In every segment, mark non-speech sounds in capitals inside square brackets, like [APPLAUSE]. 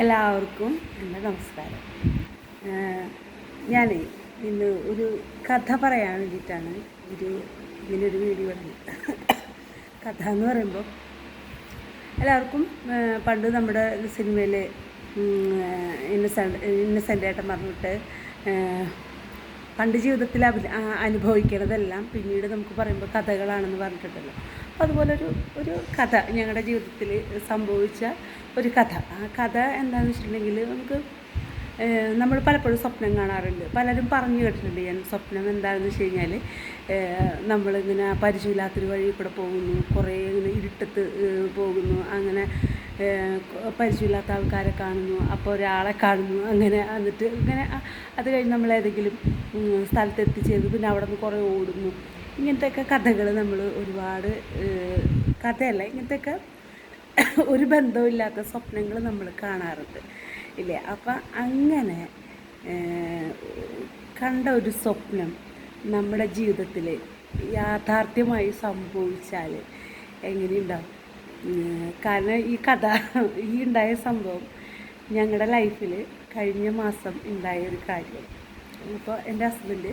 എല്ലാവർക്കും എന്റെ നമസ്കാരം. ഞാൻ ഇന്ന് ഒരു കഥ പറയാൻ വേണ്ടിയിട്ടാണ് ഒരു ഇങ്ങനൊരു വീഡിയോ ഇടുന്നത്. കഥ എന്ന് പറയുമ്പോൾ എല്ലാവർക്കും പണ്ട് നമ്മുടെ സിനിമയിൽ ഇന്നസെന്റ് ഇന്നസെന്റ് പറഞ്ഞിട്ട് പണ്ട് ജീവിതത്തിൽ അനുഭവിക്കണതെല്ലാം പിന്നീട് നമുക്ക് പറയുമ്പോൾ കഥകളാണെന്ന് പറഞ്ഞിട്ടുണ്ടല്ലോ. അതുപോലൊരു ഒരു കഥ ഞങ്ങളുടെ ജീവിതത്തിൽ സംഭവിച്ച ഒരു കഥ. ആ കഥ എന്താണെന്ന് വെച്ചിട്ടുണ്ടെങ്കിൽ നമുക്ക് നമ്മൾ പലപ്പോഴും സ്വപ്നം കാണാറുണ്ട്. പലരും പറഞ്ഞു കേട്ടിട്ടുണ്ട് ഞാൻ സ്വപ്നം എന്താണെന്ന് വെച്ച് കഴിഞ്ഞാൽ നമ്മളിങ്ങനെ പരിചയമില്ലാത്തൊരു വഴി കൂടെ പോകുന്നു കുറേ ഇങ്ങനെ ഇരുട്ടത്ത് പോകുന്നു അങ്ങനെ പരിചയമില്ലാത്ത ആൾക്കാരെ കാണുന്നു അപ്പോൾ ഒരാളെ കാണുന്നു അങ്ങനെ എന്നിട്ട് ഇങ്ങനെ അത് കഴിഞ്ഞ് നമ്മൾ ഏതെങ്കിലും സ്ഥലത്ത് എത്തിച്ചേരുന്നു പിന്നെ അവിടെ നിന്ന് കുറേ ഓടുന്നു. ഇങ്ങനത്തെയൊക്കെ കഥകൾ നമ്മൾ ഒരുപാട് കഥയല്ല ഇങ്ങനത്തെയൊക്കെ ഒരു ബന്ധവുമില്ലാത്ത സ്വപ്നങ്ങൾ നമ്മൾ കാണാറുണ്ട്. ഇല്ലേ? അപ്പം അങ്ങനെ കണ്ട ഒരു സ്വപ്നം നമ്മുടെ ജീവിതത്തിൽ യാഥാർത്ഥ്യമായി സംഭവിച്ചാൽ എങ്ങനെയുണ്ടാവും? കാരണം ഈ കഥ ഈ ഉണ്ടായ സംഭവം ഞങ്ങളുടെ ലൈഫിൽ കഴിഞ്ഞ മാസം ഉണ്ടായ ഒരു കാര്യം. അപ്പോൾ എന്റെ ഹസ്ബൻഡ്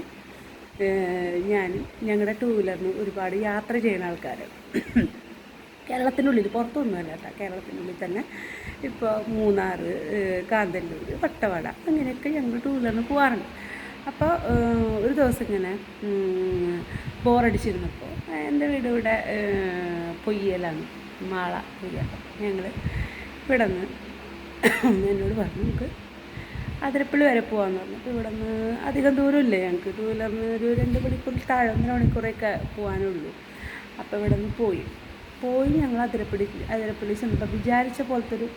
ഞാനും ഞങ്ങളുടെ ടൂ വീലറിന് ഒരുപാട് യാത്ര ചെയ്യുന്ന ആൾക്കാരാണ് കേരളത്തിനുള്ളിൽ പുറത്തൊന്നുമല്ല കേട്ടോ. കേരളത്തിനുള്ളിൽ തന്നെ ഇപ്പോൾ മൂന്നാർ കാന്തല്ലൂർ വട്ടവട അങ്ങനെയൊക്കെ ഞങ്ങൾ ടൂ വീലറിന് പോകാറുണ്ട് അപ്പോൾ ഒരു ദിവസം ഇങ്ങനെ ബോറടിച്ചിരുന്നപ്പോൾ എന്റെ വീട് ഇവിടെ പൊയ്യലാണ് മാള പൊയ്യ ഞങ്ങൾ ഇവിടെ നിന്ന് [COUGHS] എന്നോട് പറഞ്ഞു നമുക്ക് അതിരപ്പള്ളി വരെ പോകാമെന്ന് പറഞ്ഞു. അപ്പോൾ ഇവിടെ നിന്ന് അധികം ദൂരമില്ല ഞങ്ങൾക്ക് ടൂ വീലറിന് ഒരു രണ്ട് മണിക്കൂറിൽ താഴെ ഒന്നര മണിക്കൂറൊക്കെ പോകാനുള്ളൂ അപ്പോൾ ഇവിടെ നിന്ന് പോയി. പോയി ഞങ്ങൾ അതിരപ്പള്ളി അതിരപ്പള്ളി ചെന്നപ്പോൾ വിചാരിച്ച പോലത്തെ ഒരു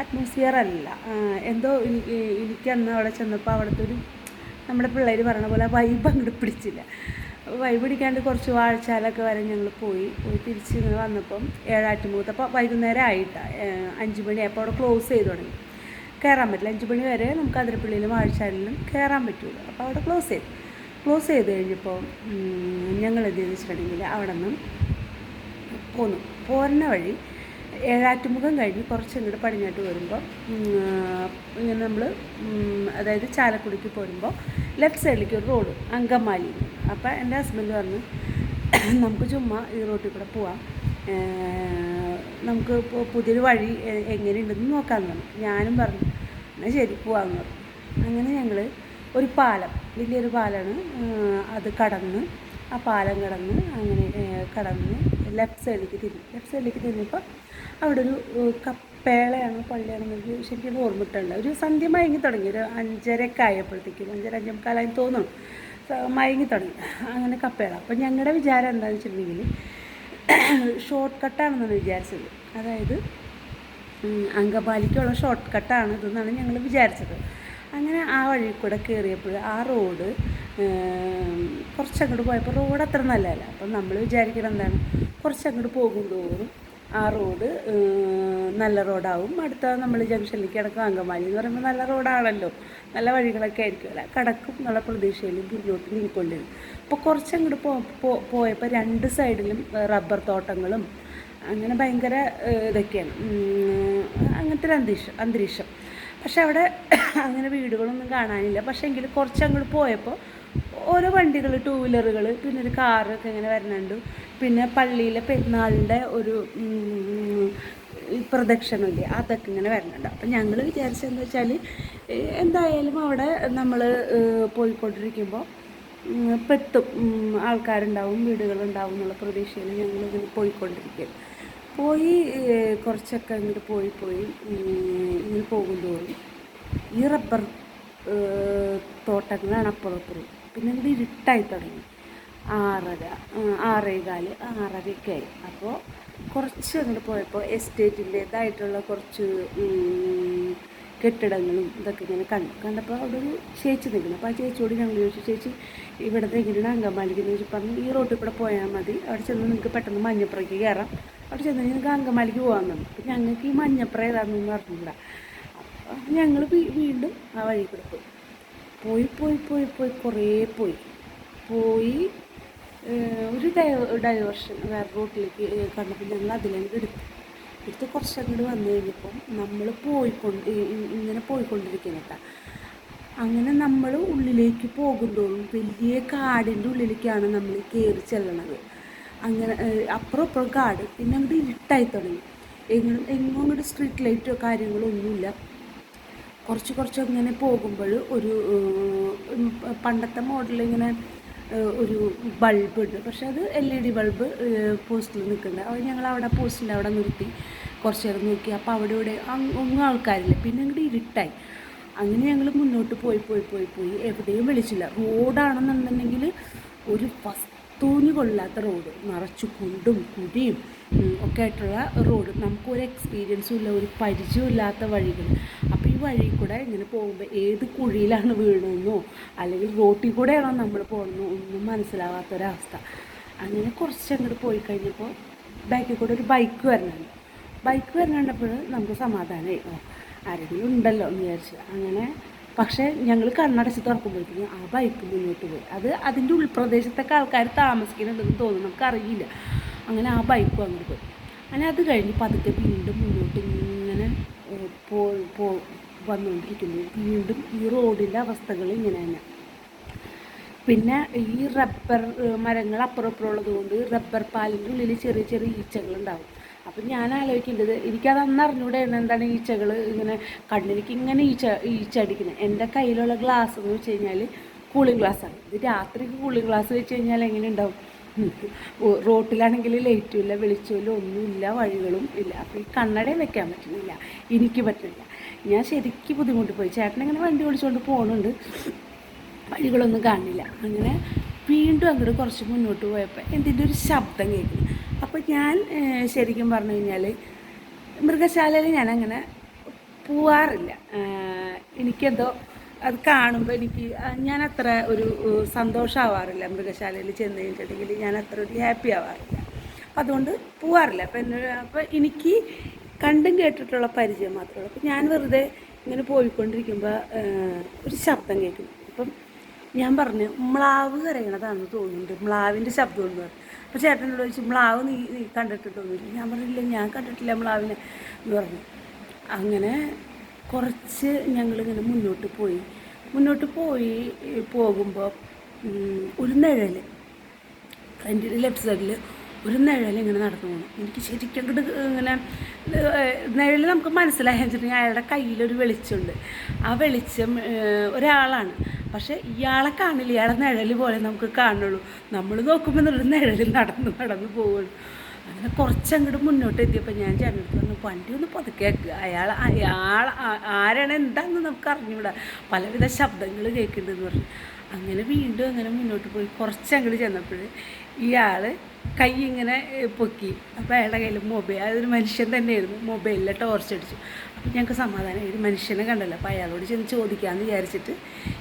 അറ്റ്മോസ്ഫിയർ അല്ല എന്തോ എനിക്ക് അവിടെ ചെന്നപ്പോൾ അവിടുത്തെ ഒരു നമ്മുടെ പിള്ളേർ പറഞ്ഞ പോലെ വൈബ് അങ്ങോട്ട് പിടിച്ചില്ല. വൈബ് പിടിക്കാണ്ട് കുറച്ച് വാഴച്ചാലൊക്കെ വരെ ഞങ്ങൾ പോയി. പോയി തിരിച്ച് ഇങ്ങനെ വന്നപ്പം ഏഴാറ്റുമുഖത്ത് അപ്പോൾ വൈകുന്നേരം ആയിട്ടാണ് അഞ്ച് മണിയായപ്പോൾ അവിടെ ക്ലോസ് ചെയ്ത് തുടങ്ങി. കയറാൻ പറ്റില്ല. അഞ്ച് മണി വരെ നമുക്ക് അതിരപ്പള്ളിയിലും വാഴച്ചാലിലും കയറാൻ പറ്റുള്ളൂ അപ്പോൾ അവിടെ ക്ലോസ് ചെയ്തു. ക്ലോസ് ചെയ്ത് കഴിഞ്ഞപ്പോൾ ഞങ്ങൾ എന്ത് ചെയ്തെന്ന് വെച്ചിട്ടുണ്ടെങ്കിൽ അവിടെ നിന്നും പോന്നു. പോരുന്ന വഴി ഏഴാറ്റുമുഖം കഴിഞ്ഞ് കുറച്ച് ഇങ്ങോട്ട് പടിഞ്ഞാട്ട് വരുമ്പോൾ ഇങ്ങനെ നമ്മൾ അതായത് ചാലക്കുടിക്ക് പോരുമ്പോൾ ലെഫ്റ്റ് സൈഡിലേക്ക് ഒരു റോഡ് അങ്കമാലി. അപ്പോൾ എന്റെ ഹസ്ബൻഡ് പറഞ്ഞു നമുക്ക് ചുമ്മാ ഈ റോട്ടിൽ കൂടെ പോവാം. നമുക്ക് പുതിയൊരു വഴി എങ്ങനെയുണ്ടെന്ന് നോക്കാമെന്ന് പറഞ്ഞു. ഞാനും പറഞ്ഞു എന്നാൽ ശരി പോവാന്ന് പറഞ്ഞു അങ്ങനെ ഞങ്ങൾ ഒരു പാലം വലിയൊരു പാലമാണ് അത് കടന്ന് ആ പാലം കടന്ന് അങ്ങനെ കടന്ന് ലെഫ്റ്റ് സൈഡിലേക്ക് തിരിഞ്ഞു. ലെഫ്റ്റ് സൈഡിലേക്ക് തിരിഞ്ഞപ്പോൾ അവിടെ ഒരു കപ്പേളയാണ് പള്ളിയാണെന്ന് എനിക്ക് ശരിക്കും ഓർമ്മിട്ടുണ്ട് ഒരു സന്ധ്യ മയങ്ങി തുടങ്ങി. ഒരു അഞ്ചരയൊക്കെ ആയപ്പോഴത്തേക്കും അഞ്ചര അഞ്ചേ മുക്കാലായി മയങ്ങി തുടങ്ങി. അങ്ങനെ കപ്പേള. അപ്പം ഞങ്ങളുടെ വിചാരം എന്താണെന്ന് വെച്ചിട്ടുണ്ടെങ്കിൽ ഷോർട്ട് കട്ടാണെന്നാണ് [CLEARS THROAT] വിചാരിച്ചത്. അതായത് അങ്കമാലിക്കുള്ള ഷോർട്ട് കട്ടാണ് ഇതെന്നാണ് ഞങ്ങൾ വിചാരിച്ചത്. അങ്ങനെ ആ വഴി കൂടെ കയറിയപ്പോൾ ആ റോഡ് കുറച്ചങ്ങോട്ട് പോയപ്പോൾ റോഡ് അത്ര നല്ലതല്ല. അപ്പം നമ്മൾ വിചാരിക്കുന്നത് എന്താണ് കുറച്ചങ്ങോട്ട് പോകും തോറും ആ റോഡ് നല്ല റോഡാവും അടുത്ത നമ്മൾ ജംഗ്ഷനിലേക്ക് കിടക്കും. അങ്കമാലി എന്ന് പറയുമ്പോൾ നല്ല റോഡാണല്ലോ നല്ല വഴികളൊക്കെ ആയിരിക്കുമല്ല കടക്കും എന്നുള്ള പ്രതീക്ഷയിൽ മുന്നോട്ട് നീക്കൊണ്ടിരുന്നു അപ്പോൾ കുറച്ചങ്ങോട്ട് പോയപ്പോൾ രണ്ട് സൈഡിലും റബ്ബർ തോട്ടങ്ങളും അങ്ങനെ ഭയങ്കര ഇതൊക്കെയാണ്. അങ്ങനത്തെ ഒരു അന്തരീക്ഷം അന്തരീക്ഷം. പക്ഷെ അവിടെ അങ്ങനെ വീടുകളൊന്നും കാണാനില്ല. പക്ഷേ എങ്കിൽ കുറച്ച് അങ്ങോട്ട് പോയപ്പോൾ ഓരോ വണ്ടികൾ ടൂ വീലറുകൾ പിന്നെ ഒരു കാറൊക്കെ ഇങ്ങനെ വരുന്നുണ്ട് പിന്നെ പള്ളിയിലെ പെരുന്നാളിന്റെ ഒരു പ്രദക്ഷിണമില്ല അതൊക്കെ ഇങ്ങനെ വരുന്നുണ്ട് അപ്പം ഞങ്ങൾ വിചാരിച്ചതെന്ന് വെച്ചാൽ എന്തായാലും അവിടെ നമ്മൾ പോയിക്കൊണ്ടിരിക്കുമ്പോൾ പെത്തും ആൾക്കാരുണ്ടാവും വീടുകളുണ്ടാവും എന്നുള്ള പ്രതീക്ഷയിൽ ഞങ്ങൾ ഇങ്ങനെ പോയി കുറച്ചൊക്കെ അങ്ങോട്ട് പോയി പോയി ഇങ്ങനെ പോകും ഈ റബ്ബർ തോട്ടങ്ങളാണ് അപ്പുറപ്പുറം പിന്നെ ഇത് ഇരുട്ടായി തുടങ്ങി. ആറര ആറേകാൽ ആറരയൊക്കെ ആയി അപ്പോൾ കുറച്ച് അങ്ങോട്ട് പോയപ്പോൾ എസ്റ്റേറ്റിന്റേതായിട്ടുള്ള കുറച്ച് കെട്ടിടങ്ങളും ഇതൊക്കെ ഇങ്ങനെ കണ്ടു. കണ്ടപ്പോൾ അവിടെ ഒരു ചേച്ചി നിൽക്കുന്നു. അപ്പോൾ ആ ചേച്ചിയോട് ഞങ്ങൾ ചോദിച്ചു ചേച്ചി ഇവിടുത്തെ എങ്ങനെയാണ് അങ്കമാലിക്ക്? ചോദിച്ചു. പറഞ്ഞു ഈ റോട്ടിൽ കൂടെ പോയാൽ മതി. അവിടെ ചെന്ന് നിങ്ങൾക്ക് പെട്ടെന്ന് മഞ്ഞപ്പുറയ്ക്ക് കയറാം അവിടെ ചെന്ന് ഇങ്ങനെ അങ്കമാലിക്ക് പോകാമെന്ന് പറഞ്ഞു. അപ്പം ഞങ്ങൾക്ക് ഈ മഞ്ഞപ്പുറ ഏതാണെന്ന് പറഞ്ഞില്ല അപ്പം ഞങ്ങൾ വീണ്ടും ആ വഴി കൂടെ പോയി. പോയി പോയി പോയി പോയി കുറേ പോയി. പോയി ഒരു ഡൈവേർഷൻ വേറെ റൂട്ടിലേക്ക് കണ്ടപ്പോൾ ഞങ്ങൾ അതിലേക്ക് എടുത്തു. എടുത്ത് കുറച്ചങ്ങോട്ട് വന്നു കഴിഞ്ഞപ്പം നമ്മൾ പോയിക്കൊണ്ട് ഇങ്ങനെ പോയിക്കൊണ്ടിരിക്കുന്ന അങ്ങനെ നമ്മൾ ഉള്ളിലേക്ക് പോകുന്തോറും വലിയ കാടിന്റെ ഉള്ളിലേക്കാണ് നമ്മൾ കയറി ചെല്ലണത്. അങ്ങനെ അപ്പുറം അപ്പുറം കാട് പിന്നെ അങ്ങോട്ട് ഇരുട്ടായി തുടങ്ങി. എങ്ങും എങ്ങും അങ്ങോട്ട് സ്ട്രീറ്റ് ലൈറ്റോ കാര്യങ്ങളോ ഒന്നുമില്ല. കുറച്ച് കുറച്ച് അങ്ങനെ പോകുമ്പോൾ ഒരു പണ്ടത്തെ മോഡൽ ഇങ്ങനെ ഒരു ബൾബ് ഉണ്ട്. പക്ഷെ അത് എൽ ഇ ഡി ബൾബ് പോസ്റ്റിൽ നിൽക്കുന്നുണ്ട്. അത് ഞങ്ങൾ അവിടെ പോസ്റ്റിന്റെ അവിടെ നിർത്തി കുറച്ച് നേരം നോക്കി. അപ്പോൾ അവിടെ ഇവിടെ ഒന്നും ആൾക്കാരില്ല. പിന്നെ അങ്ങോട്ട് ഇരുട്ടായി. അങ്ങനെ ഞങ്ങൾ മുന്നോട്ട് പോയി പോയി പോയി പോയി. എവിടെയും വിളിച്ചില്ല. റോഡാണെന്നുണ്ടെങ്കിൽ ഒരു വസ്തുവിന് കൊള്ളാത്ത റോഡ് നിറച്ചു കുണ്ടും കുടിയും ഉം, ഒക്കെ ആയിട്ടുള്ള റോഡ്. നമുക്കൊരു എക്സ്പീരിയൻസും ഇല്ല ഒരു പരിചയവും ഇല്ലാത്ത വഴികൾ. അപ്പോൾ ഈ വഴി കൂടെ ഇങ്ങനെ പോകുമ്പോൾ ഏത് കുഴിയിലാണ് വീണമെന്നോ അല്ലെങ്കിൽ റോട്ടിൽ കൂടെയാണോ നമ്മൾ പോകണമെന്നോ ഒന്നും മനസ്സിലാവാത്തൊരവസ്ഥ. അങ്ങനെ കുറച്ച് അങ്ങോട്ട് പോയി കഴിഞ്ഞപ്പോൾ ബാക്കിൽ കൂടെ ഒരു ബൈക്ക് വരണുണ്ട്. ബൈക്ക് വരണപ്പോൾ നമുക്ക് സമാധാനമായി ആരെങ്കിലും ഉണ്ടല്ലോ എന്ന് വിചാരിച്ച്. അങ്ങനെ പക്ഷേ ഞങ്ങൾ കണ്ണടച്ച് തുറക്കുമ്പോഴത്തേക്കും ആ ബൈക്ക് മുന്നോട്ട് പോയി. അത് അതിന്റെ ഉൾപ്രദേശത്തൊക്കെ ആൾക്കാർ താമസിക്കുന്നുണ്ടെന്ന് തോന്നുന്നു. നമുക്കറിയില്ല. അങ്ങനെ ആ ബൈക്കും അങ്ങോട്ട് പോയി. അങ്ങനെ അത് കഴിഞ്ഞ് പതുക്കെ വീണ്ടും മുന്നോട്ട് ഇങ്ങനെ പോ പോ വന്നുകൊണ്ടിരിക്കുന്നു വീണ്ടും ഈ റോഡിന്റെ അവസ്ഥകൾ ഇങ്ങനെ തന്നെ. പിന്നെ ഈ റബ്ബർ മരങ്ങൾ അപ്പുറം ഇപ്പുറം ഉള്ളത് കൊണ്ട് റബ്ബർ പാലിന്റെ ഉള്ളിൽ ചെറിയ ചെറിയ ഈച്ചകളുണ്ടാവും. അപ്പം ഞാൻ ആലോചിക്കേണ്ടത് എനിക്കത് അന്ന് അറിഞ്ഞൂടായിരുന്നു എന്താണ് ഈച്ചകൾ ഇങ്ങനെ കണ്ണിലേക്ക് ഇങ്ങനെ ഈച്ച ഈച്ച അടിക്കുന്നത് എന്റെ കയ്യിലുള്ള ഗ്ലാസ് എന്ന് വെച്ച് കഴിഞ്ഞാൽ കൂളിംഗ് ഗ്ലാസ്സാണ് ഇത് രാത്രിക്ക് കൂളിംഗ് ഗ്ലാസ് വെച്ച് കഴിഞ്ഞാൽ എങ്ങനെ ഉണ്ടാവും റോട്ടിലാണെങ്കിൽ ലൈറ്റും ഇല്ല വെളിച്ചമില്ല ഒന്നുമില്ല വഴികളും ഇല്ല. അപ്പോൾ ഈ കണ്ണടയും വെക്കാൻ പറ്റുന്നില്ല. എനിക്ക് പറ്റുന്നില്ല. ഞാൻ ശരിക്കും ബുദ്ധിമുട്ടി പോയി ചേട്ടൻ ഇങ്ങനെ വണ്ടി ഓടിച്ചുകൊണ്ട് പോകുന്നുണ്ട് വഴികളൊന്നും കാണില്ല. അങ്ങനെ വീണ്ടും അങ്ങോട്ട് കുറച്ച് മുന്നോട്ട് പോയപ്പോൾ എന്തിന്റെ ഒരു ശബ്ദം കേൾക്കുന്നു. അപ്പോൾ ഞാൻ ശരിക്കും പറഞ്ഞു കഴിഞ്ഞാൽ മൃഗശാലയിൽ ഞാൻ അങ്ങനെ പോവാറില്ല. എനിക്കെന്തോ അത് കാണുമ്പോൾ എനിക്ക് ഞാൻ അത്ര ഒരു സന്തോഷമാവാറില്ല മൃഗശാലയിൽ ചെന്ന് കഴിഞ്ഞിട്ടുണ്ടെങ്കിൽ ഞാൻ അത്ര ഒരു ഹാപ്പി ആവാറില്ല. അതുകൊണ്ട് പോവാറില്ല. അപ്പം എന്നോട് അപ്പോൾ എനിക്ക് കണ്ടും കേട്ടിട്ടുള്ള പരിചയം മാത്രമേ ഉള്ളൂ. അപ്പം ഞാൻ വെറുതെ ഇങ്ങനെ പോയിക്കൊണ്ടിരിക്കുമ്പോൾ ഒരു ശബ്ദം കേൾക്കുന്നു. അപ്പം ഞാൻ പറഞ്ഞു മ്ലാവ് കരയണതാണെന്ന് തോന്നുന്നുണ്ട്. മ്ലാവിന്റെ ശബ്ദം എന്ന് പറഞ്ഞു അപ്പോൾ ചേട്ടനോട് ചോദിച്ചു മ്ലാവ് നീ നീ കണ്ടിട്ടുണ്ടോന്ന് ഞാൻ പറഞ്ഞില്ല ഞാൻ കണ്ടിട്ടില്ല മ്ലാവിനെ. എന്ന് പറഞ്ഞു. അങ്ങനെ കുറച്ച് ഞങ്ങളിങ്ങനെ മുന്നോട്ട് പോയി. മുന്നോട്ട് പോയി പോകുമ്പോൾ ഒരു നിഴൽ എന്റെ ലെഫ്റ്റ് സൈഡിൽ ഒരു നിഴൽ ഇങ്ങനെ നടന്നു പോകണം എനിക്ക് ശരിക്കും അങ്ങോട്ട് ഇങ്ങനെ നിഴൽ നമുക്ക് മനസ്സിലായി വെച്ചിട്ടുണ്ടെങ്കിൽ അയാളുടെ കയ്യിലൊരു വെളിച്ചമുണ്ട്. ആ വെളിച്ചം ഒരാളാണ്. പക്ഷേ ഇയാളെ കാണില്ല. ഇയാളെ നിഴൽ പോലെ നമുക്ക് കാണുള്ളൂ. നമ്മൾ നോക്കുമ്പോൾ ഒരു നിഴൽ നടന്ന് നടന്ന് പോവുള്ളൂ അങ്ങനെ കുറച്ചങ്ങോട്ട് മുന്നോട്ട് എത്തിയപ്പോൾ ഞാൻ ചേട്ടനടുത്ത് പറഞ്ഞു വണ്ടി ഒന്ന് പതുക്കെ അയാൾ അയാൾ ആരാണ് എന്താണെന്ന് നമുക്ക് അറിഞ്ഞുകൂടാ പലവിധ ശബ്ദങ്ങൾ കേൾക്കുന്നുണ്ടെന്ന് പറഞ്ഞു. അങ്ങനെ വീണ്ടും അങ്ങനെ മുന്നോട്ട് പോയി. കുറച്ചങ്ങോട്ട് ചെന്നപ്പോൾ ഇയാൾ കൈ ഇങ്ങനെ പൊക്കി. അപ്പോൾ അയാളുടെ കയ്യിൽ മൊബൈൽ അതൊരു മനുഷ്യൻ തന്നെയായിരുന്നു. മൊബൈലിലെ ടോർച്ച് അടിച്ചു. അപ്പോൾ ഞങ്ങൾക്ക് സമാധാനം. ഒരു മനുഷ്യനെ കണ്ടല്ലോ. അപ്പോൾ അയാളോട് ചെന്ന് ചോദിക്കാമെന്ന് വിചാരിച്ചിട്ട്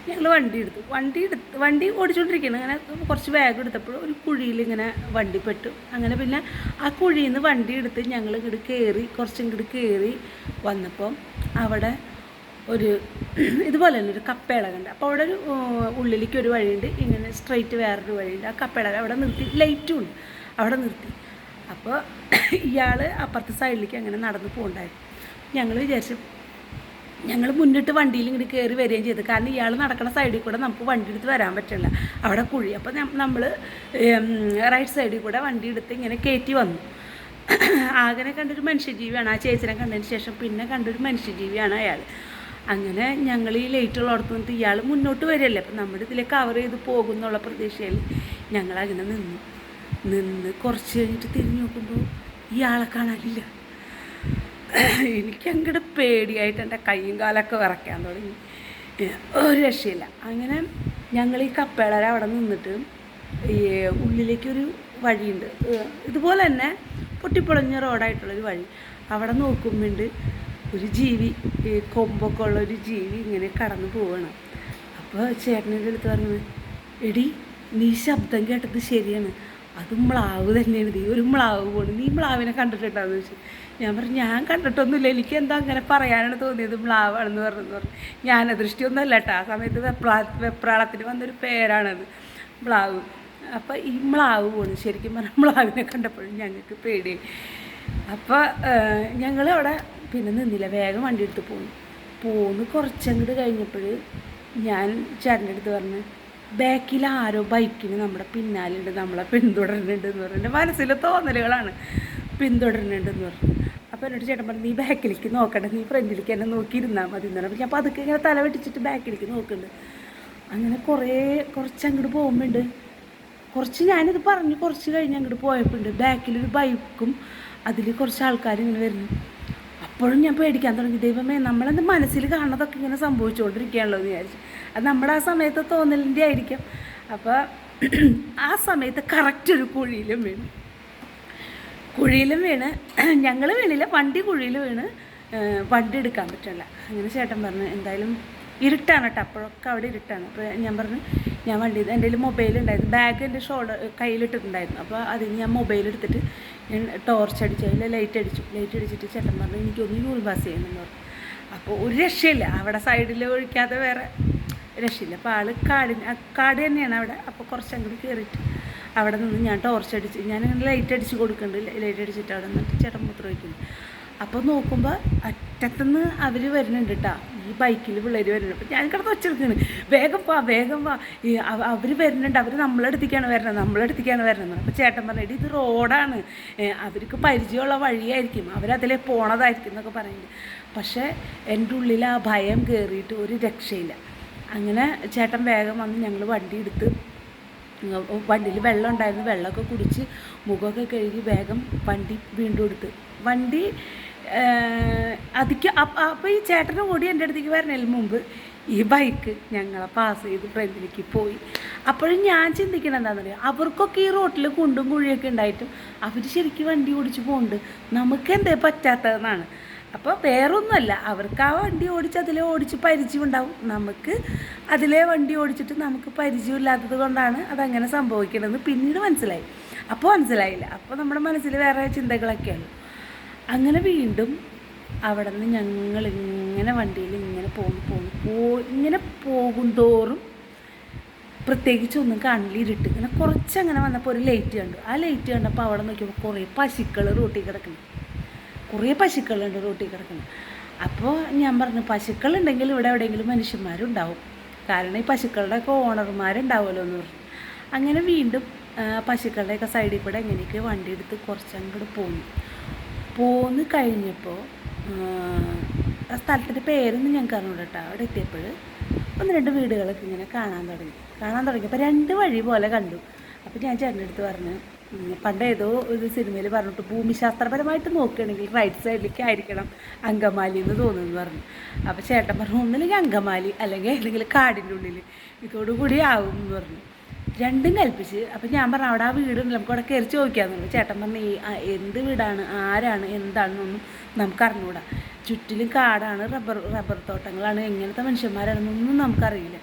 ഞങ്ങൾ വണ്ടി എടുത്തു. വണ്ടി എടുത്ത് വണ്ടി ഓടിച്ചുകൊണ്ടിരിക്കുകയാണ് അങ്ങനെ കുറച്ച് ബാഗ് എടുത്തപ്പോൾ ഒരു കുഴിയിൽ ഇങ്ങനെ വണ്ടി പെട്ടു. അങ്ങനെ പിന്നെ ആ കുഴിയിൽ നിന്ന് വണ്ടി എടുത്ത് ഞങ്ങൾ ഇങ്ങോട്ട് കയറി കുറച്ച് ഇങ്ങോട്ട് കയറി വന്നപ്പോൾ അവിടെ ഒരു [CLEARS THROAT] ഇതുപോലെ തന്നെ ഒരു കപ്പേള അപ്പോൾ അവിടെ ഒരു ഉള്ളിലേക്ക് ഒരു വഴിയുണ്ട്. ഇങ്ങനെ സ്ട്രെയിറ്റ് വേറൊരു വഴിയുണ്ട്. ആ കപ്പേള അവിടെ നിർത്തി. ലൈറ്റും ഉണ്ട്. അവിടെ നിർത്തി. അപ്പോൾ [CLEARS THROAT] ഇയാൾ അപ്പുറത്തെ സൈഡിലേക്ക് അങ്ങനെ നടന്ന് പോകണ്ടായിരുന്നു ഞങ്ങൾ വിചാരിച്ചു ഞങ്ങൾ മുന്നിട്ട് വണ്ടിയിൽ ഇങ്ങോട്ട് കയറി വരികയും ചെയ്തു. കാരണം ഇയാൾ നടക്കുന്ന സൈഡിൽ കൂടെ നമുക്ക് വണ്ടി എടുത്ത് വരാൻ പറ്റില്ല. അവിടെ കുഴി. അപ്പോൾ നമ്മൾ റൈറ്റ് സൈഡിൽ കൂടെ വണ്ടി എടുത്ത് ഇങ്ങനെ കയറ്റി വന്നു. [CLEARS THROAT] ആകനെ കണ്ടൊരു മനുഷ്യജീവിയാണ്. ആ ചേച്ചിനെ കണ്ടതിന് ശേഷം പിന്നെ കണ്ടൊരു മനുഷ്യജീവിയാണ് അയാൾ അങ്ങനെ ഞങ്ങൾ ഈ ലൈറ്റുള്ളടത്ത് നിന്നിട്ട് ഇയാൾ മുന്നോട്ട് വരികയല്ലേ. അപ്പം നമ്മുടെ ഇതിലെ കവർ ചെയ്ത് പോകുന്നുള്ള പ്രതീക്ഷയിൽ ഞങ്ങൾ അങ്ങനെ നിന്നു. നിന്ന് കുറച്ച് കഴിഞ്ഞിട്ട് തിരിഞ്ഞു നോക്കുമ്പോൾ ഇയാളെ കാണാനില്ല. എനിക്ക് അങ്ങോട്ട് പേടിയായിട്ട് എന്റെ കൈയും കാലൊക്കെ വിറയ്ക്കാൻ തുടങ്ങി. ഒരു രക്ഷയില്ല. അങ്ങനെ ഞങ്ങൾ ഈ കപ്പേളര അവിടെ നിന്നിട്ട് ഈ ഉള്ളിലേക്കൊരു വഴിയുണ്ട്. ഇതുപോലെ തന്നെ പൊട്ടിപ്പൊളഞ്ഞ റോഡായിട്ടുള്ളൊരു വഴി. അവിടെ നോക്കുമ്പോണ്ട് ഒരു ജീവി ഈ കൊമ്പൊക്കെ ഉള്ള ഒരു ജീവി ഇങ്ങനെ കടന്നു പോവാണ്. അപ്പോൾ ചേട്ടന്റെ അടുത്ത് പറഞ്ഞു എടി നീ ശബ്ദം കേട്ടത് ശരിയാണ്. അത് മ്ലാവ് തന്നെയാണ് നീ ഒരു മ്ലാവ് പോണ് നീ മ്ലാവിനെ കണ്ടിട്ടുണ്ടാന്ന് ചോദിച്ചു. ഞാൻ പറഞ്ഞു ഞാൻ കണ്ടിട്ടൊന്നുമില്ല. എനിക്ക് എന്താ അങ്ങനെ പറയാനാണ് തോന്നിയത് മ്ലാവാണെന്ന് പറഞ്ഞു പറഞ്ഞു. ജ്ഞാനദൃഷ്ടിയൊന്നുമല്ല കേട്ടോ. ആ സമയത്ത് വെപ്രാ വെപ്രാളത്തിന് വന്നൊരു പേരാണത്. മ്ലാവ്. അപ്പോൾ ഈ മ്ലാവ് പോണ് ശരിക്കും പറഞ്ഞാൽ മ്ലാവിനെ കണ്ടപ്പോഴും ഞങ്ങൾക്ക് പേടി. അപ്പോൾ ഞങ്ങൾ അവിടെ പിന്നെ നിന്നില്ല. വേഗം വണ്ടി എടുത്ത് പോന്നു. പോന്ന് കുറച്ചങ്ങോട്ട് കഴിഞ്ഞപ്പോൾ ഞാൻ ചേട്ടന്റെ അടുത്ത് പറഞ്ഞു ബാക്കിൽ ആരോ ബൈക്കിന് നമ്മുടെ പിന്നാലുണ്ട് നമ്മളെ പിന്തുടരുന്നുണ്ട് എന്ന് പറഞ്ഞു. എന്റെ മനസ്സിലെ തോന്നലുകളാണ്. പിന്തുടരുന്നുണ്ടെന്ന് പറഞ്ഞു. അപ്പോൾ എന്നോട് ചേട്ടൻ പറഞ്ഞു നീ ബാക്കിലേക്ക് നോക്കണ്ട നീ ഫ്രണ്ടിലേക്ക് എന്നെ നോക്കിയിരുന്നാൽ മതി എന്ന് പറഞ്ഞു. അപ്പോൾ അതൊക്കെ ഇങ്ങനെ തല വെട്ടിച്ചിട്ട് ബാക്കിലേക്ക് നോക്കുന്നുണ്ട്. അങ്ങനെ കുറേ കുറച്ച് അങ്ങോട്ട് പോകുമ്പോണ്ട് കുറച്ച് ഞാനിത് പറഞ്ഞു കുറച്ച് കഴിഞ്ഞ് അങ്ങോട്ട് പോയപ്പോണ്ട് ബാക്കിലൊരു ബൈക്കും അതിൽ കുറച്ച് ആൾക്കാർ ഇങ്ങനെ വരുന്നു. അപ്പോഴും ഞാൻ പേടിക്കാൻ തുടങ്ങി. ദൈവമേ നമ്മളെന്ത് മനസ്സിൽ കാണുന്നതൊക്കെ ഇങ്ങനെ സംഭവിച്ചുകൊണ്ടിരിക്കുകയാണല്ലോ എന്ന് വിചാരിച്ചു. അത് നമ്മുടെ ആ സമയത്ത് തോന്നലിന്റെ ആയിരിക്കും. അപ്പോൾ ആ സമയത്ത് കറക്റ്റ് ഒരു കുഴിയിലും വീണു. കുഴിയിലും വീണ്. ഞങ്ങൾ വീണില്ല. വണ്ടി കുഴിയിൽ വീണ്. വണ്ടി എടുക്കാൻ പറ്റില്ല. അങ്ങനെ ചേട്ടൻ പറഞ്ഞു എന്തായാലും ഇരുട്ടാണ് കേട്ടോ. അപ്പോഴൊക്കെ അവിടെ ഇരുട്ടാണ്. അപ്പോൾ ഞാൻ പറഞ്ഞു ഞാൻ വണ്ടി എന്റെ കയ്യിൽ മൊബൈൽ ഉണ്ടായിരുന്നു. ബാഗ് എന്റെ ഷോൾഡർ കയ്യിലിട്ടിട്ടുണ്ടായിരുന്നു. അപ്പോൾ അതിന് ഞാൻ മൊബൈൽ എടുത്തിട്ട് ടോർച്ച് അടിച്ചു അതിൽ ലൈറ്റ് അടിച്ചു. ലൈറ്റ് അടിച്ചിട്ട് ചേട്ടൻ പറഞ്ഞു എനിക്കൊന്ന് യൂൾ പാസ് ചെയ്യണമെന്ന് പറഞ്ഞു. അപ്പോൾ ഒരു രക്ഷയില്ല. അവിടെ സൈഡിൽ ഒഴിക്കാതെ വേറെ രക്ഷയില്ല. അപ്പോൾ ആൾ കാടിന് കാട് തന്നെയാണ് അവിടെ. അപ്പോൾ കുറച്ച് അങ്ങോട്ട് കയറിയിട്ട് അവിടെ നിന്ന് ഞാൻ ടോർച്ച് അടിച്ച് ഞാനിങ്ങനെ ലൈറ്റ് അടിച്ച് കൊടുക്കുന്നുണ്ട് ലൈറ്റ് അടിച്ചിട്ട് അവിടെ നിന്നിട്ട് ചേട്ടൻ മൂത്രം വയ്ക്കുന്നു അപ്പോൾ നോക്കുമ്പോൾ അറ്റത്തുനിന്ന് അവർ വരുന്നുണ്ട് കേട്ടോ ഈ ബൈക്കിൽ പിള്ളേർ വരുന്നുണ്ട് അപ്പം ഞാൻ കിടന്ന് വെച്ചെടുക്കുകയാണ് വേഗം വാ വേഗം വാ. അവർ വരുന്നുണ്ട്. അവർ നമ്മളടുത്തേക്കാണ് വരുന്നത്. നമ്മളടുത്തേക്കാണ് വരുന്നത്. അപ്പോൾ ചേട്ടൻ പറഞ്ഞിട്ട് "എടീ, ഇത് റോഡാണ്. അവർക്ക് പരിചയമുള്ള വഴിയായിരിക്കും. അവരതിലേ പോണതായിരിക്കും എന്നൊക്കെ പറയുന്നത് പക്ഷേ എന്റെ ഉള്ളിൽ ആ ഭയം കയറിയിട്ട് ഒരു രക്ഷയില്ല. അങ്ങനെ ചേട്ടൻ വേഗം വന്ന് ഞങ്ങൾ വണ്ടി എടുത്ത് വണ്ടിയിൽ വെള്ളം ഉണ്ടായിരുന്നു. വെള്ളമൊക്കെ കുടിച്ച് മുഖമൊക്കെ കഴുകി വേഗം വണ്ടി വീണ്ടും എടുത്ത്. വണ്ടി അതിക്ക് അപ്പോൾ ഈ ചേട്ടനും കൂടി എന്റെ അടുത്തേക്ക് വരണേൽ മുമ്പ് ഈ ബൈക്ക് ഞങ്ങളെ പാസ് ചെയ്ത് ഫ്രണ്ടിലേക്ക് പോയി. അപ്പോഴും ഞാൻ ചിന്തിക്കണം പറയുക അവർക്കൊക്കെ ഈ റോട്ടിൽ കുണ്ടും കുഴിയൊക്കെ ഉണ്ടായിട്ടും അവർ ശരിക്കും വണ്ടി ഓടിച്ച് പോകുന്നുണ്ട് നമുക്ക് എന്തേ പറ്റാത്തതെന്നാണ്. അപ്പോൾ വേറൊന്നുമല്ല അവർക്ക് ആ വണ്ടി ഓടിച്ച് അതിലെ ഓടിച്ച് പരിചയം ഉണ്ടാവും. നമുക്ക് അതിലെ വണ്ടി ഓടിച്ചിട്ട് നമുക്ക് പരിചയമില്ലാത്തത് കൊണ്ടാണ് അതങ്ങനെ സംഭവിക്കണമെന്ന് പിന്നീട് മനസ്സിലായി. അപ്പോൾ മനസ്സിലായില്ല. അപ്പോൾ നമ്മുടെ മനസ്സിൽ വേറെ ചിന്തകളൊക്കെയാണ്. അങ്ങനെ വീണ്ടും അവിടെ നിന്ന് ഞങ്ങൾ ഇങ്ങനെ വണ്ടിയിൽ ഇങ്ങനെ പോന്നു പോന്നു പോ ഇങ്ങനെ പോകും തോറും പ്രത്യേകിച്ച് ഒന്നും കാണില്ല ഇരുട്ട് കുറച്ച് അങ്ങനെ വന്നപ്പോൾ ഒരു ലൈറ്റ് കണ്ടു. ആ ലൈറ്റ് കണ്ടപ്പോൾ അവിടെ നോക്കിയപ്പോൾ കുറേ പശുക്കൾ റോട്ടിൽ കിടക്കുന്നു. കുറേ പശുക്കളുണ്ട് റോട്ടിൽ കിടക്കുന്നു. അപ്പോൾ ഞാൻ പറഞ്ഞു പശുക്കളുണ്ടെങ്കിൽ ഇവിടെ എവിടെയെങ്കിലും മനുഷ്യന്മാരുണ്ടാവും. കാരണം ഈ പശുക്കളുടെയൊക്കെ ഓണർമാരുണ്ടാവുമല്ലോ എന്ന് പറഞ്ഞു. അങ്ങനെ വീണ്ടും പശുക്കളുടെയൊക്കെ സൈഡിൽ കൂടെ എങ്ങനെയൊക്കെ വണ്ടി എടുത്ത് കുറച്ചങ്ങോട്ട് പോന്നു. പോന്ന് കഴിഞ്ഞപ്പോൾ ആ സ്ഥലത്തിന്റെ പേരൊന്നും ഞങ്ങൾക്ക് അറിഞ്ഞൂട കേട്ടോ അവിടെ എത്തിയപ്പോൾ ഒന്ന് രണ്ട് വീടുകളൊക്കെ ഇങ്ങനെ കാണാൻ തുടങ്ങി. കാണാൻ തുടങ്ങിയപ്പോൾ രണ്ട് വഴി പോലെ കണ്ടു. അപ്പോൾ ഞാൻ ചേട്ടന്റെ അടുത്ത് പറഞ്ഞു പണ്ട് ഏതോ ഒരു സിനിമയിൽ പറഞ്ഞിട്ട് ഭൂമിശാസ്ത്രപരമായിട്ട് നോക്കുകയാണെങ്കിൽ റൈറ്റ് സൈഡിലേക്ക് ആയിരിക്കണം അങ്കമാലി എന്ന് തോന്നുന്നു പറഞ്ഞു. അപ്പോൾ ചേട്ടൻ പറഞ്ഞു ഒന്നില്ലെങ്കിൽ അങ്കമാലി അല്ലെങ്കിൽ ഏതെങ്കിലും കാടിന്റെ ഉള്ളിൽ ഇതോടുകൂടി ആവും എന്ന് പറഞ്ഞു. രണ്ടും കൽപ്പിച്ച്. അപ്പം ഞാൻ പറഞ്ഞു അവിടെ ആ വീടുണ്ട് നമുക്ക് അവിടെ കയറി ചോദിക്കാമെന്നുള്ളൂ ചേട്ടൻ പറഞ്ഞു ഈ എന്ത് വീടാണ് ആരാണ് എന്താണെന്നൊന്നും നമുക്ക് അറിഞ്ഞുകൂടാ ചുറ്റിലും കാടാണ് റബ്ബർ റബ്ബർ തോട്ടങ്ങളാണ് എങ്ങനത്തെ മനുഷ്യന്മാരാണെന്നൊന്നും നമുക്കറിയില്ല.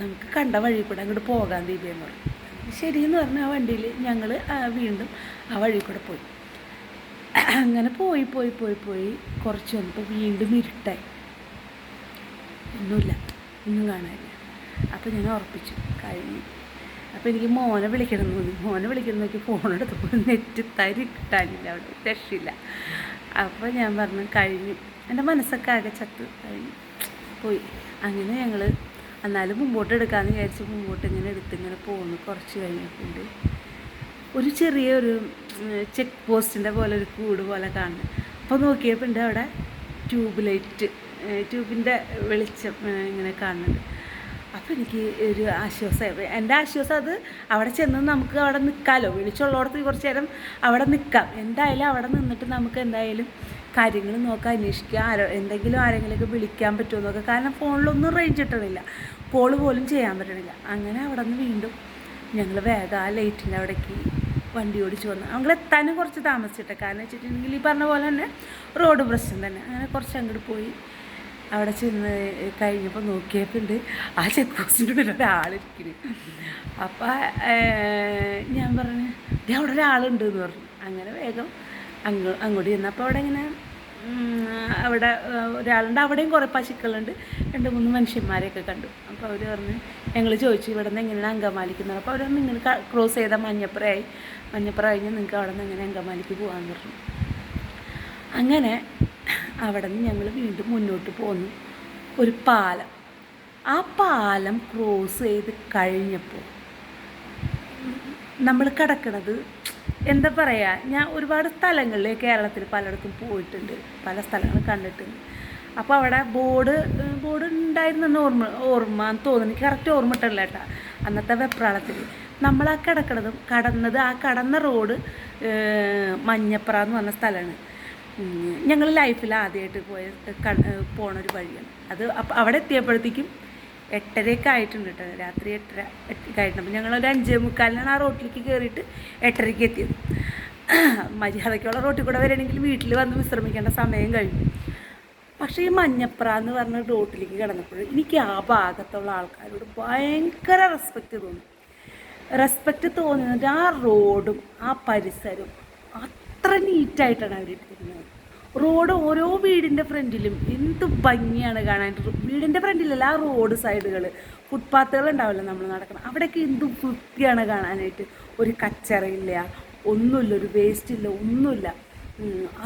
നമുക്ക് കണ്ട വഴി കൂടെ അങ്ങോട്ട് പോകാൻ ദീപയെന്ന് പറഞ്ഞു. ശരിയെന്ന് പറഞ്ഞ ആ വണ്ടിയിൽ ഞങ്ങൾ വീണ്ടും ആ വഴി കൂടെ പോയി. അങ്ങനെ പോയി പോയി പോയി പോയി കുറച്ച് വന്നപ്പോൾ വീണ്ടും ഇരുട്ടായി. ഒന്നുമില്ല ഒന്നും കാണാനില്ല. അപ്പോൾ ഞാൻ ഉറപ്പിച്ചു. കഴിഞ്ഞു അപ്പോൾ എനിക്ക് മോനെ വിളിക്കണം എന്ന് തോന്നി. മോനെ വിളിക്കണം നോക്കി പോയി. നെറ്റ് തരി കിട്ടാനില്ല അവിടെ. രക്ഷയില്ല. അപ്പോൾ ഞാൻ പറഞ്ഞു കഴിഞ്ഞു. എന്റെ മനസ്സൊക്കെ ആകെ ചത്ത് കഴിഞ്ഞു പോയി. അങ്ങനെ ഞങ്ങൾ എന്നാലും മുമ്പോട്ട് എടുക്കാമെന്ന് വിചാരിച്ച് മുമ്പോട്ട് ഇങ്ങനെ എടുത്ത് ഇങ്ങനെ പോകുന്നു കുറച്ച് കഴിഞ്ഞിട്ടുണ്ട്. ഒരു ചെറിയൊരു ചെക്ക് പോസ്റ്റിന്റെ പോലെ ഒരു കൂട് പോലെ കാണുന്നു. അപ്പോൾ നോക്കിയപ്പോൾ ഉണ്ട് അവിടെ ട്യൂബ് ലൈറ്റ് ട്യൂബിന്റെ വെളിച്ചം ഇങ്ങനെ കാണുന്നുണ്ട്. അപ്പോൾ എനിക്ക് ഒരു ആശ്വാസമായി. എന്റെ ആശ്വാസം അത് അവിടെ ചെന്ന് നമുക്ക് അവിടെ നിൽക്കാമല്ലോ വെളിച്ചമുള്ളിടത്ത് കുറച്ച് നേരം അവിടെ നിൽക്കാം എന്തായാലും അവിടെ നിന്നിട്ട് നമുക്ക് എന്തായാലും കാര്യങ്ങൾ നോക്കാം അന്വേഷിക്കുക ആരോ എന്തെങ്കിലും ആരെങ്കിലുമൊക്കെ വിളിക്കാൻ പറ്റുമോ എന്നൊക്കെ. കാരണം ഫോണിലൊന്നും റേഞ്ച് കിട്ടണില്ല. കോൾ പോലും ചെയ്യാൻ പറ്റണില്ല. അങ്ങനെ അവിടെ നിന്ന് വീണ്ടും ഞങ്ങൾ വേഗം ആ ലൈറ്റിന്റെ അവിടേക്ക് വണ്ടി ഓടിച്ച് വന്നു. ഞങ്ങൾ എത്താനും കുറച്ച് താമസിച്ചിട്ട്. കാരണം വെച്ചിട്ടുണ്ടെങ്കിൽ ഈ പറഞ്ഞ പോലെ തന്നെ റോഡ് പ്രശ്നം തന്നെ. അങ്ങനെ കുറച്ച് അങ്ങോട്ട് പോയി. അവിടെ ചെന്ന് കഴിഞ്ഞപ്പോൾ നോക്കിയപ്പോണ്ട് ആ ചെക്ക് പോസ്റ്റിന്റെ ഉള്ളിൽ ഒരാളിരിക്കുന്നു അപ്പം ഞാൻ പറഞ്ഞു "ദേ അവിടെ ഒരാളുണ്ട് എന്ന് പറഞ്ഞു. അങ്ങനെ വേഗം അങ്ങ് അങ്ങോട്ട് ചെന്നപ്പോൾ അവിടെ ഇങ്ങനെ അവിടെ ഒരാളുണ്ട്. അവിടെയും കുറേ പശുക്കളുണ്ട്. രണ്ട് മൂന്ന് മനുഷ്യന്മാരെയൊക്കെ കണ്ടു. അപ്പോൾ അവർ പറഞ്ഞ് ഞങ്ങൾ ചോദിച്ചു ഇവിടെ നിന്ന് എങ്ങനെയാണ് അങ്കമാലിക്കുന്നത് അപ്പോൾ പറഞ്ഞു ഇങ്ങനെ ക്രോസ് ചെയ്താൽ മഞ്ഞപ്പുറയായി. മഞ്ഞപ്പുറ കഴിഞ്ഞ് നിങ്ങൾക്ക് അവിടെ നിന്ന് എങ്ങനെ അങ്കമാലിക്ക് പോകാമെന്ന് പറഞ്ഞു. അങ്ങനെ അവിടെ നിന്ന് ഞങ്ങൾ വീണ്ടും മുന്നോട്ട് പോന്നു. ഒരു പാലം. ആ പാലം ക്രോസ് ചെയ്ത് കഴിഞ്ഞപ്പോൾ നമ്മൾ കിടക്കണത് എന്താ പറയുക ഞാൻ ഒരുപാട് സ്ഥലങ്ങളിൽ കേരളത്തിൽ പലയിടത്തും പോയിട്ടുണ്ട്. പല സ്ഥലങ്ങൾ കണ്ടിട്ടുണ്ട്. അപ്പോൾ അവിടെ ബോർഡ് ബോർഡ് ഉണ്ടായിരുന്നെന്ന് ഓർമ്മ ഓർമ്മ എന്ന് തോന്നുന്നു. കറക്റ്റ് ഓർമ്മ ഇട്ടല്ല കേട്ടാ. അന്നത്തെ വെപ്രാളത്തിൽ. നമ്മൾ ആ കിടക്കണതും കടന്നത് ആ കടന്ന റോഡ് മഞ്ഞപ്ര എന്ന് പറഞ്ഞ സ്ഥലമാണ്. ഞങ്ങൾ ലൈഫിൽ ആദ്യമായിട്ട് പോയ പോണ ഒരു വഴിയാണ്. അത് അപ്പം അവിടെ എത്തിയപ്പോഴത്തേക്കും എട്ടരയൊക്കെ ആയിട്ടുണ്ട് കേട്ടോ രാത്രി എട്ടര എട്ടായിട്ടുണ്ട് ആയിട്ടുണ്ട് അപ്പം ഞങ്ങളൊരു അഞ്ചേ മുക്കാലിനാണ് ആ റോട്ടിലേക്ക് കയറിയിട്ട് എട്ടരയ്ക്ക് എത്തിയത്. മര്യാദയ്ക്കുള്ള റോട്ടിൽ കൂടെ വരണമെങ്കിൽ വീട്ടിൽ വന്ന് വിശ്രമിക്കേണ്ട സമയം കഴിഞ്ഞു. പക്ഷേ ഈ മഞ്ഞപ്ര എന്ന് പറഞ്ഞ റോട്ടിലേക്ക് കിടന്നപ്പോൾ എനിക്ക് ആ ഭാഗത്തുള്ള ആൾക്കാരോട് ഭയങ്കര റെസ്പെക്റ്റ് തോന്നി. റെസ്പെക്റ്റ് തോന്നുന്നത് ആ റോഡും ആ പരിസരവും അത്ര നീറ്റായിട്ടാണ് അവർ ഇട്ടിരിക്കുന്നത് റോഡ് ഓരോ വീടിന്റെ ഫ്രണ്ടിലും എന്ത് ഭംഗിയാണ് കാണാൻ. വീടിന്റെ ഫ്രണ്ടിലല്ല ആ റോഡ് സൈഡുകൾ ഫുട്പാത്തുകൾ ഉണ്ടാവില്ല നമ്മൾ നടക്കണം? അവിടെയൊക്കെ എന്ത് വൃത്തിയാണ് കാണാനായിട്ട്. ഒരു കച്ചറയില്ല ഒന്നുമില്ല ഒരു വേസ്റ്റ് ഇല്ല ഒന്നുമില്ല.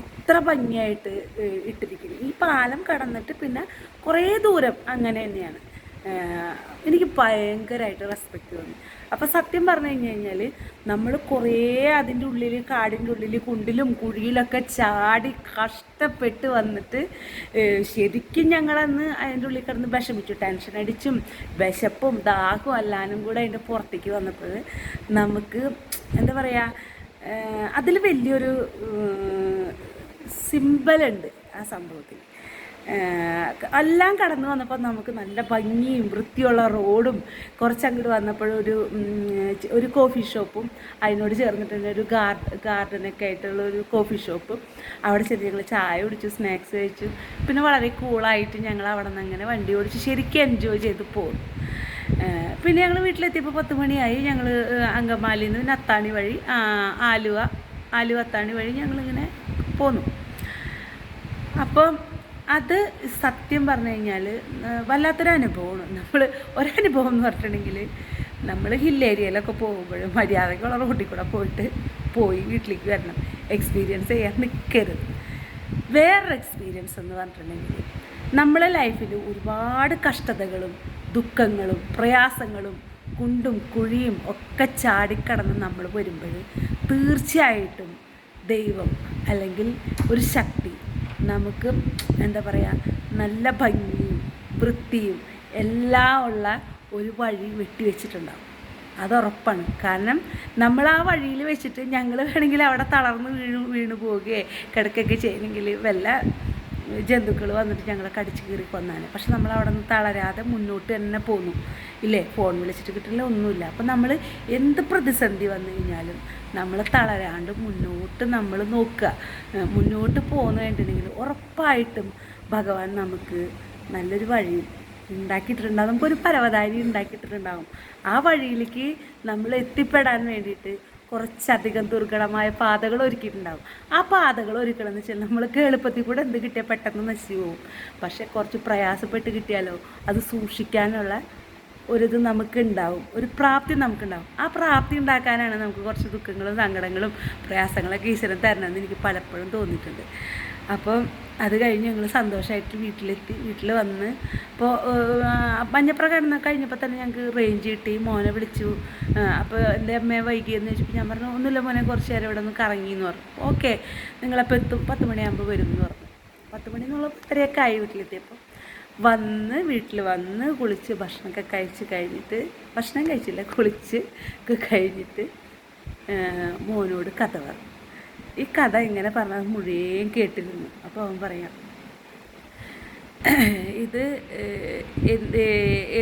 അത്ര ഭംഗിയായിട്ട് ഇട്ടിരിക്കുന്നു. ഈ പാലം കടന്നിട്ട് പിന്നെ കുറേ ദൂരം അങ്ങനെ തന്നെയാണ്. എനിക്ക് ഭയങ്കരമായിട്ട് റെസ്പെക്റ്റ് തോന്നി. അപ്പോൾ സത്യം പറഞ്ഞു കഴിഞ്ഞ് കഴിഞ്ഞാൽ നമ്മൾ കുറേ അതിന്റെ ഉള്ളിൽ കാടിന്റെ ഉള്ളിൽ കുണ്ടിലും കുഴിയിലൊക്കെ ചാടി കഷ്ടപ്പെട്ട് വന്നിട്ട് ശരിക്കും ഞങ്ങളന്ന് അതിന്റെ ഉള്ളിൽ കിടന്ന് വിഷമിച്ചു. ടെൻഷൻ അടിച്ചും വിശപ്പും ദാഹവും അല്ലാനും കൂടെ അതിന്റെ പുറത്തേക്ക് വന്നപ്പോൾ നമുക്ക് എന്താ പറയുക അതിൽ വലിയൊരു സിമ്പലുണ്ട് ആ സംഭവത്തിൽ എല്ലാം കടന്നു വന്നപ്പോൾ നമുക്ക് നല്ല ഭംഗിയും വൃത്തിയുള്ള റോഡും കുറച്ചങ്ങോട്ട് വന്നപ്പോഴൊരു ഒരു കോഫി ഷോപ്പും അതിനോട് ചേർന്നിട്ടുള്ള ഒരു ഗാർഡ് ഗാർഡനൊക്കെ ആയിട്ടുള്ള ഒരു കോഫി ഷോപ്പും അവിടെ ചെന്ന് ഞങ്ങൾ ചായ കുടിച്ചു സ്നാക്സ് കഴിച്ചു. പിന്നെ വളരെ കൂളായിട്ട് ഞങ്ങൾ അവിടെ നിന്ന് അങ്ങനെ വണ്ടി ഓടിച്ച് ശരിക്കും എൻജോയ് ചെയ്ത് പോകും പിന്നെ ഞങ്ങൾ വീട്ടിലെത്തിയപ്പോൾ പത്ത് മണിയായി ഞങ്ങൾ അങ്കമാലിയിൽ നിന്ന് അത്താണി വഴി ആലുവ ആലുവ അത്താണി വഴി ഞങ്ങളിങ്ങനെ പോന്നു. അപ്പം അത് സത്യം പറഞ്ഞു കഴിഞ്ഞാൽ വല്ലാത്തൊരു അനുഭവമാണ് നമ്മൾ ഒരനുഭവം എന്ന് പറഞ്ഞിട്ടുണ്ടെങ്കിൽ നമ്മൾ ഹിൽ ഏരിയയിലൊക്കെ പോകുമ്പോഴും മര്യാദയ്ക്കുള്ള റോഡിൽ കൂടെ പോയിട്ട് പോയി വീട്ടിലേക്ക് വരണം. എക്സ്പീരിയൻസ് ചെയ്യാൻ നിൽക്കരുത് വേറൊരു എക്സ്പീരിയൻസ് എന്ന് പറഞ്ഞിട്ടുണ്ടെങ്കിൽ നമ്മളെ ലൈഫിൽ ഒരുപാട് കഷ്ടതകളും ദുഃഖങ്ങളും പ്രയാസങ്ങളും കുണ്ടും കുഴിയും ഒക്കെ ചാടിക്കടന്ന് നമ്മൾ വരുമ്പോൾ തീർച്ചയായിട്ടും ദൈവം അല്ലെങ്കിൽ ഒരു ശക്തി നമുക്ക് എന്താ പറയുക നല്ല ഭംഗിയും വൃത്തിയും എല്ലാം ഉള്ള ഒരു വഴി വെട്ടി വെട്ടിവെച്ചിട്ടുണ്ടാവും അതുറപ്പാണ് കാരണം നമ്മൾ ആ വഴിയിൽ വെച്ചിട്ട് ഞങ്ങൾ വേണമെങ്കിൽ അവിടെ തളർന്ന് വീണു വീണു പോവുകയോ കിടക്കുകയൊക്കെ ചെയ്യണമെങ്കിൽ വല്ല ജന്തുക്കൾ വന്നിട്ട് ഞങ്ങളെ കടിച്ചു കീറി കൊന്നാണ് പക്ഷെ നമ്മൾ അവിടെ നിന്ന് തളരാതെ മുന്നോട്ട് തന്നെ പോന്നു. ഇല്ലേ? ഫോൺ വിളിച്ചിട്ട് കിട്ടില്ല ഒന്നുമില്ല. അപ്പം നമ്മൾ എന്ത് പ്രതിസന്ധി വന്നു കഴിഞ്ഞാലും നമ്മൾ തളരാണ്ട് മുന്നോട്ട് നമ്മൾ നോക്കുക. മുന്നോട്ട് പോന്നു കഴിഞ്ഞിട്ടുണ്ടെങ്കിൽ ഉറപ്പായിട്ടും ഭഗവാൻ നമുക്ക് നല്ലൊരു വഴി ഉണ്ടാക്കിയിട്ടുണ്ടാകും നമുക്കൊരു പരവതാനി ഉണ്ടാക്കിയിട്ടുണ്ടാകും. ആ വഴിയിലേക്ക് നമ്മൾ എത്തിപ്പെടാൻ വേണ്ടിയിട്ട് കുറച്ചധികം ദുർഘടമായ പാതകൾ ഒരുക്കിയിട്ടുണ്ടാകും ആ പാതകൾ ഒരുക്കണമെന്ന് വെച്ചാൽ നമ്മൾക്ക് എളുപ്പത്തിൽ കൂടെ എന്ത് കിട്ടിയാൽ പെട്ടെന്ന് നശിച്ചു പോകും. പക്ഷെ കുറച്ച് പ്രയാസപ്പെട്ട് കിട്ടിയാലോ? അത് സൂക്ഷിക്കാനുള്ള ഒരിത് നമുക്ക് ഉണ്ടാവും ഒരു പ്രാപ്തി നമുക്കുണ്ടാവും. ആ പ്രാപ്തി ഉണ്ടാക്കാനാണ് നമുക്ക് കുറച്ച് ദുഃഖങ്ങളും സങ്കടങ്ങളും പ്രയാസങ്ങളൊക്കെ ഈശ്വരൻ തരണമെന്ന് എനിക്ക് പലപ്പോഴും തോന്നിയിട്ടുണ്ട്. അപ്പം അത് കഴിഞ്ഞ് ഞങ്ങൾ സന്തോഷമായിട്ട് വീട്ടിലെത്തി വീട്ടിൽ വന്ന്. അപ്പോൾ മഞ്ഞപ്പുറ കിടന്ന കഴിഞ്ഞപ്പോൾ തന്നെ ഞങ്ങൾക്ക് റേഞ്ച് കിട്ടി. മോനെ വിളിച്ചു. അപ്പോൾ എന്റെ അമ്മയെ വൈകിയെന്ന് ചോദിച്ചപ്പോൾ ഞാൻ പറഞ്ഞു ഒന്നുമില്ല മോനെ കുറച്ച് നേരം ഇവിടെ നിന്ന് കറങ്ങി എന്ന് പറഞ്ഞു ഓക്കെ നിങ്ങളപ്പോൾ എത്തും. പത്ത് മണിയാകുമ്പോൾ വരും എന്ന് പറഞ്ഞു. പത്ത് മണി എന്നുള്ള പത്തരയൊക്കെ ആയി വീട്ടിലെത്തിയപ്പോൾ വന്ന് വീട്ടിൽ വന്ന് കുളിച്ച് ഭക്ഷണമൊക്കെ കഴിച്ച് കഴിഞ്ഞിട്ട് ഭക്ഷണം കഴിച്ചില്ല കുളിച്ച് ഒക്കെ കഴിഞ്ഞിട്ട് മോനോട് കഥ പറഞ്ഞു. ഈ കഥ ഇങ്ങനെ പറഞ്ഞത് മുഴുവൻ കേട്ടിരുന്നു. അപ്പോൾ അവൻ പറയാം ഇത്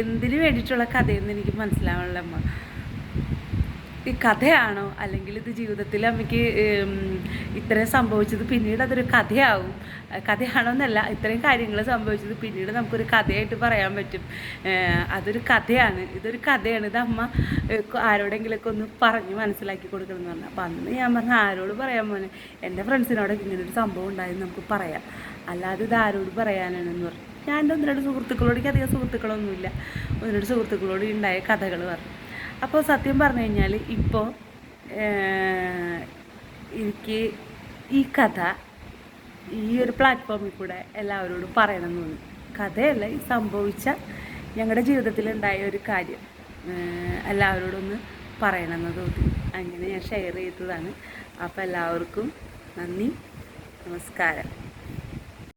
എന്തിനു വേണ്ടിയിട്ടുള്ള കഥയെന്ന് എനിക്ക് മനസ്സിലാവണല്ലോ അമ്മ. ഈ കഥയാണോ? അല്ലെങ്കിൽ ഇത് ജീവിതത്തിൽ അമ്മയ്ക്ക് ഇത്രയും സംഭവിച്ചത് പിന്നീട് അതൊരു കഥയാവും. കഥയാണോന്നല്ല ഇത്രയും കാര്യങ്ങൾ സംഭവിച്ചത് പിന്നീട് നമുക്കൊരു കഥയായിട്ട് പറയാൻ പറ്റും. അതൊരു കഥയാണ്. ഇതൊരു കഥയാണ്. ഇത് അമ്മ ആരോടെങ്കിലൊക്കെ ഒന്ന് പറഞ്ഞ് മനസ്സിലാക്കി കൊടുക്കണം എന്ന് പറഞ്ഞു. അപ്പം അന്ന് ഞാൻ പറഞ്ഞ ആരോട് പറയാൻ പോലെ എന്റെ ഫ്രണ്ട്സിനോട് ഇങ്ങനൊരു സംഭവം ഉണ്ടായെന്ന് നമുക്ക് പറയാം. അല്ലാതെ ഇത് ആരോട് പറയാനാണെന്ന് പറഞ്ഞു. ഞാൻ എന്റെ ഒന്ന് രണ്ട് സുഹൃത്തുക്കളോട് എനിക്ക് അധികം സുഹൃത്തുക്കളൊന്നുമില്ല. ഒന്ന് രണ്ട് സുഹൃത്തുക്കളോട് ഉണ്ടായ കഥകൾ പറഞ്ഞു. അപ്പോൾ സത്യം പറഞ്ഞു കഴിഞ്ഞാൽ ഇപ്പോൾ എനിക്ക് ഈ കഥ ഈ ഒരു പ്ലാറ്റ്ഫോമിൽ കൂടെ എല്ലാവരോടും പറയണം എന്ന് തോന്നി കഥയല്ല ഈ സംഭവിച്ച ഞങ്ങളുടെ ജീവിതത്തിലുണ്ടായ ഒരു കാര്യം എല്ലാവരോടും ഒന്ന് പറയണമെന്ന് തോന്നി. അങ്ങനെ ഞാൻ ഷെയർ ചെയ്തതാണ്. അപ്പോൾ എല്ലാവർക്കും നന്ദി നമസ്കാരം.